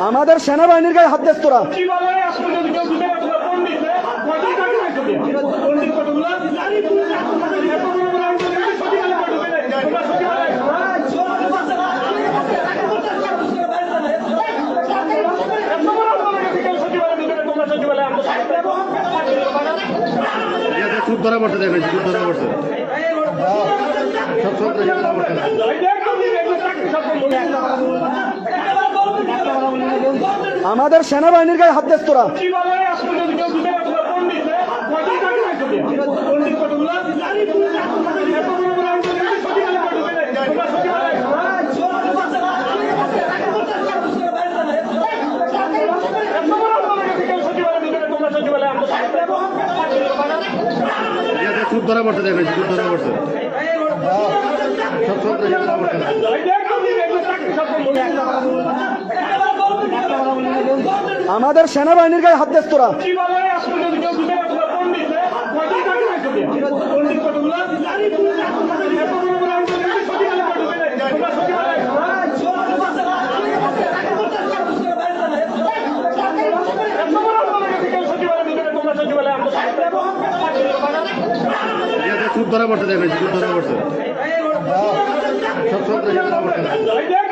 আমাদের সেনাবাহিনীর গায়ে হাত দেশ তোরা খুব বসে দেখেছি দেখেন বসে সব সব দেখে বসে আমাদের সেনাবাহিনীর গায়ে হাত দেশ তোরা সুদ ধরা পড়ছে দেখবে সব আমাদের সেনাবাহিনীর গায়ে হাত দেশ তোরা। খুব ধরা পড়ছে দেখেছি খুব ধরা পড়ছে। হ্যাঁ। সব সব ধরা পড়ছে